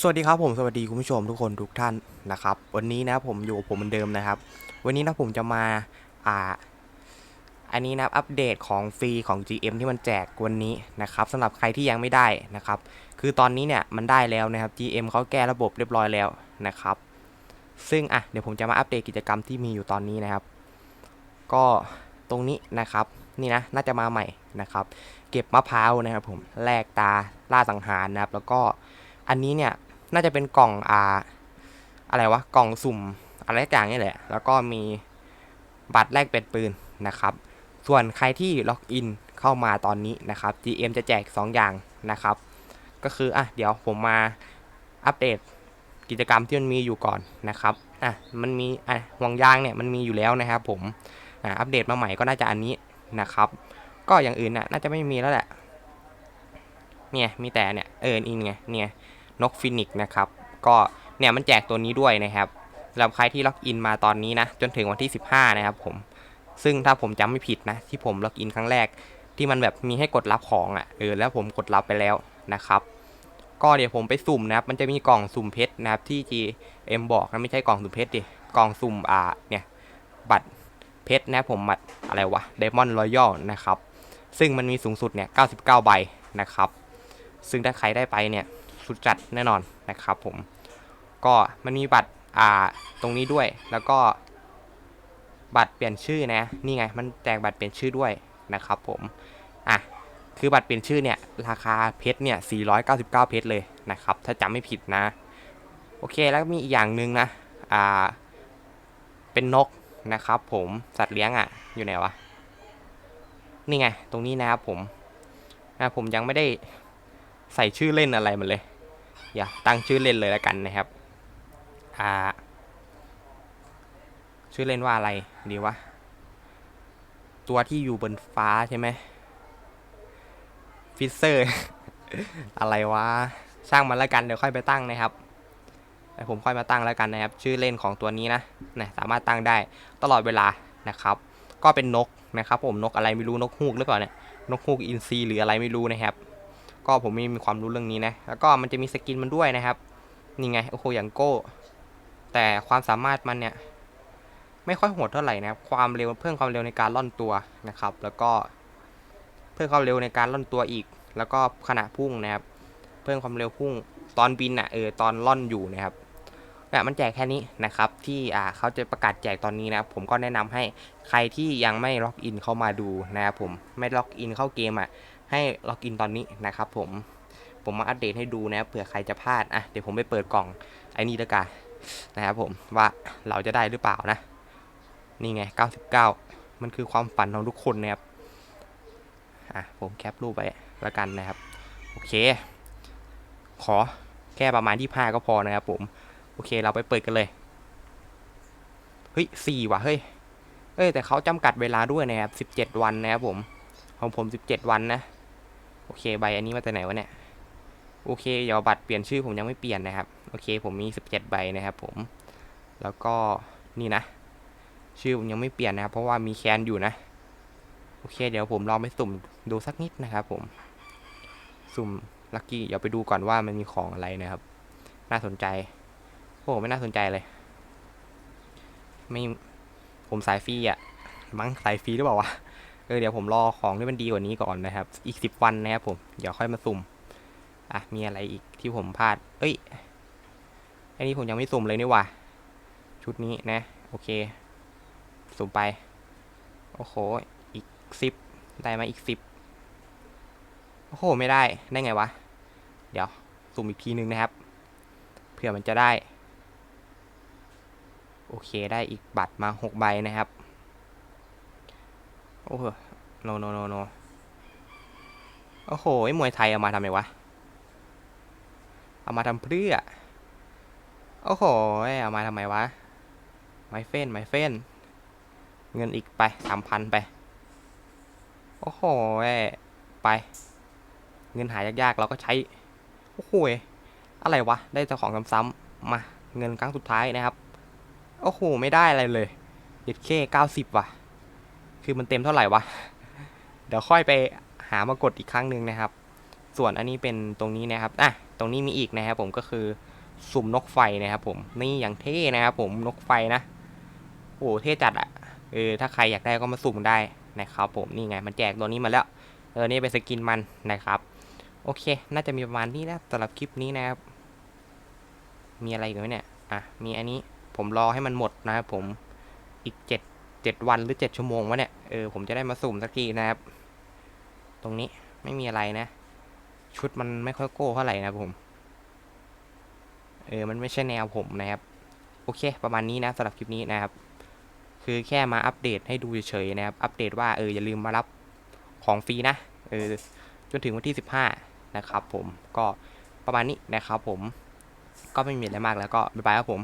สวัสดีครับผมสวัสดีคุณผู้ชมทุกคนทุกท่านนะครับ วันนี้นะผมอยู่ผมเหมือนเดิมนะครับ วันนี้นะผมจะมาอ่าอันนี้นะอัปเดตของฟรีของ GM ที่มันแจกวันนี้นะครับสำหรับใครที่ยังไม่ได้นะครับ คือตอนนี้เนี่ยมันได้แล้วนะครับ GM เขาแก้ระบบเรียบร้อยแล้วนะครับ ซึ่งอะเดี๋ยวผมจะมาอัปเดตกิจกรรมที่มีอยู่ตอนนี้นะครับ ก็ตรงนี้นะครับนี่นะน่าจะมาใหม่นะครับ เก็บมะพร้าวนะครับผมแลกตาล่าสังหารนะครับ แล้วก็อันนี้เนี่ย น่าจะเป็นกล่องอ่าอะไรวะกล่องสุ่มอะไรอย่างนี่แหละ แล้วก็มีบัตรแลกเป็นปืนนะครับ ส่วนใครที่ล็อกอินเข้ามาตอนนี้นะครับ GM จะแจก 2 อย่างนะครับ ก็คืออะเดี๋ยวผมมาอัปเดตกิจกรรมที่มันมีอยู่ก่อนนะครับอะมันมีอะห่วงยางเนี่ยมันมีอยู่แล้วนะครับผมอะอัปเดตมาใหม่ก็น่าจะอันนี้นะครับ ก็อย่างอื่นน่ะน่าจะไม่มีแล้วแหละเนี่ยมีแต่เนี่ยเออนี่ไงเนี่ย นกฟินิกซ์นะครับ ก็เนี่ยมันแจกตัวนี้ด้วยนะครับสำหรับใครที่ล็อกอินมาตอนนี้นะ จนถึงวันที่ 15 นะครับผม ซึ่งถ้าผมจำไม่ผิดนะ ที่ผมล็อกอินครั้งแรก ที่มันแบบมีให้กดรับของอะ่ะเออแล้วผมกดรับไปแล้วนะครับ ก็เดี๋ยวผมไปสุ่มนะครับ มันจะมีกล่องสุ่มเพชรนะครับที่ GM บอกนะไม่ใช่กล่องสุ่มเพชรดิกล่องสุ่มอ่าเนี่ยบัตรเพชรนะผมบัตรอะไรวะ Diamond Royal นะครับซึ่งมันมีสูงสุดเนี่ย 99 ใบนะครับ ซึ่งถ้าใครได้ไปเนี่ย สุดจัดแน่นอนนะครับผม ก็มันมีบัตรอ่าตรงนี้ด้วย แล้วก็บัตรเปลี่ยนชื่อนะ นี่ไง มันแจกบัตรเปลี่ยนชื่อด้วยนะครับผม อะ คือบัตรเปลี่ยนชื่อเนี่ย ราคาเพชรเนี่ย 499 เพชรเลยนะครับ ถ้าจำไม่ผิดนะ โอเค แล้วมีอีกอย่างหนึ่งนะ อ่า เป็นนกนะครับผม สัตว์เลี้ยงอะ่ะ อยู่ไหนวะ นี่ไง ตรงนี้นะครับผมนะผมยังไม่ได้ใส่ชื่อเล่นอะไรมันเลย อย่าตั้งชื่อเล่นเลยแล้วกันนะครับ อ่า ชื่อเล่นว่าอะไรดีวะ ตัวที่อยู่บนฟ้าใช่ไหมฟิเซอร์ อะไรวะ ช่างมันแล้วกันเดี๋ยวค่อยไปตั้งนะครับผมค่อยมาตั้งแล้วกันนะครับ ชื่อเล่นของตัวนี้นะนะสามารถตั้งได้ตลอดเวลานะครับ ก็เป็นนกนะครับ ผมนกอะไรไม่รู้นกฮูกหรือเปล่าเนี่ยนกฮูกอินทรีหรืออะไรไม่รู้นะครับ ก็ผมไม่มีความรู้เรื่องนี้นะ แล้วก็มันจะมีสกินมันด้วยนะครับ นี่ไง โอ้โห อย่างโก้ แต่ความสามารถมันเนี่ย ไม่ค่อยโหดเท่าไหร่นะครับ ความเร็วเพิ่มความเร็วในการล่อนตัวนะครับ แล้วก็เพิ่มความเร็วในการล่อนตัวอีก แล้วก็ขณะพุ่งนะครับ เพิ่มความเร็วพุ่ง ตอนบินอะ เออ ตอนล่อนอยู่นะครับเนี่ยมันแจกแค่นี้นะครับที่อ่าเขาจะประกาศแจกตอนนี้นะครับผมก็แนะนำให้ใครที่ยังไม่ล็อกอินเข้ามาดูนะครับผมไม่ล็อกอินเข้าเกมอะ ให้ล็อกอินตอนนี้นะครับผม ผมมาอัปเดตให้ดูนะเผื่อใครจะพลาดอะเดี๋ยวผมไปเปิดกล่องไอ้นี่ล้วกันนะครับผมว่าเราจะได้หรือเปล่านะ นี่ไง 99 มันคือความฝันของทุกคนนะครับอะผมแคปรูปไว้ล้วกันนะครับ โอเค ขอแค่ประมาณที่5ก็พอนะครับผม โอเคเราไปเปิดกันเลย เฮ้ยสี่ว่ะเฮ้ยเอ้ยแต่เขาจำกัดเวลาด้วยนะครับ 17 วันนะครับผม ของผม 17 วันนะ โอเคใบอันนี้มาจากไหนวะเนี่ยโอเคเดี๋ยวบัตรเปลี่ยนชื่อผมยังไม่เปลี่ยนนะครับโอเค ผมมี 17 ใบนะครับผม แล้วก็นี่นะ ชื่อผมยังไม่เปลี่ยนนะครับ เพราะว่ามีแคนอยู่นะ โอเค เดี๋ยวผมลองไปสุ่มดูสักนิดนะครับผม สุ่มลัคกี้เดี๋ยวไปดูก่อนว่ามันมีของอะไรนะครับ น่าสนใจโอ้ไม่น่าสนใจเลย ไม่ผมสายฟรีอะมั้งสายฟรีหรือเปล่าวะ เออเดี๋ยวผมรอของที่มันดีกว่านี้ก่อนนะครับ อีกสิบวันนะครับผม เดี๋ยวค่อยมาสุ่ม อะ มีอะไรอีกที่ผมพลาด เอ้ย อันนี้ผมยังไม่สุ่มเลยนี่ว่าชุดนี้นะ โอเค สุ่มไป โอ้โห อีกสิบได้มาอีกสิบโอ้โห ไม่ได้ ได้ไงวะ เดี๋ยว สุ่มอีกทีนึงนะครับ เผื่อมันจะได้ โอเค ได้อีกบัตรมาหกใบนะครับ โอ้โหโนโนโนโนโอ้โหไอ้มวยไทยเอามาทำไมวะ เอามาทำเพื่อ โอ้โห เอามาทำไมวะ ไมเฟนไมเฟนเงินอีกไปสามพันไป โอ้โห ไป เงินหายากๆเราก็ใช้ โอ้โห อะไรวะ ได้เจ้าของซ้ำๆมา เงินครั้งสุดท้ายนะครับ โอ้โห ไม่ได้อะไรเลยเด็ดเคเก้าสิบว่ะ คือมันเต็มเท่าไหร่วะ เดี๋ยวค่อยไปหามากดอีกครั้งหนึ่งนะครับ ส่วนอันนี้เป็นตรงนี้นะครับ อะ ตรงนี้มีอีกนะครับผมก็คือสุ่มนกไฟนะครับผม นี่อย่างเท่นะครับผมนกไฟนะ โอ้โหเท่จัดอะเออถ้าใครอยากได้ก็มาสุ่มได้นะครับผมนี่ไงมันแจกตัวนี้มาแล้ว เออนี่เป็นสกินมันนะครับ โอเค น่าจะมีประมาณนี้นะสำหรับคลิปนี้นะครับ มีอะไรอีกันไหมเนี่ย อะ มีอันนี้ผมรอให้มันหมดนะครับผมอีกเจ็ด เจ็ดวันหรือเจ็ดชั่วโมงวะเนี่ย เออผมจะได้มาสุ่มสักทีนะครับ ตรงนี้ไม่มีอะไรนะ ชุดมันไม่ค่อยโก้เท่าไหร่นะผม เออ มันไม่ใช่แนวผมนะครับ โอเค ประมาณนี้นะสำหรับคลิปนี้นะครับ คือแค่มาอัปเดตให้ดูเฉยๆนะครับ อัปเดตว่าเอออย่าลืมมารับของฟรีนะ เออ จนถึงวันที่ 15 นะครับผม ก็ประมาณนี้นะครับผม ก็ไม่มีอะไรมากแล้วก็บ๊ายบายครับผม